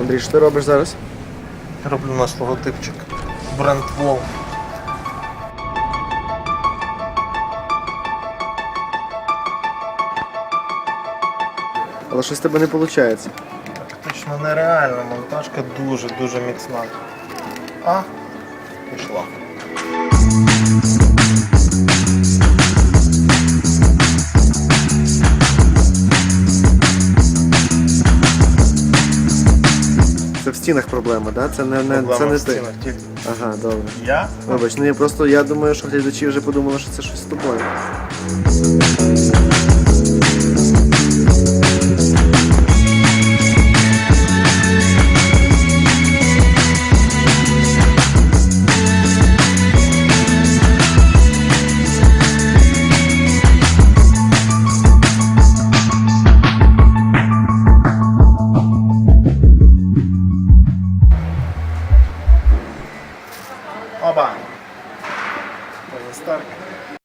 Андрій, що ти робиш зараз? Роблю наш логотипчик. Бренд Вол. Але щось в тебе не виходить. Практично нереально, монтажка дуже-дуже міцна. А, пішла. Стінах проблема, да? Це не, не, Проблема це не в ти. стінах тільки. Ага, добре. Я? Вибач, ну я просто я думаю, що глядачі вже подумали, що це щось з тобою. Bye bye. Para estar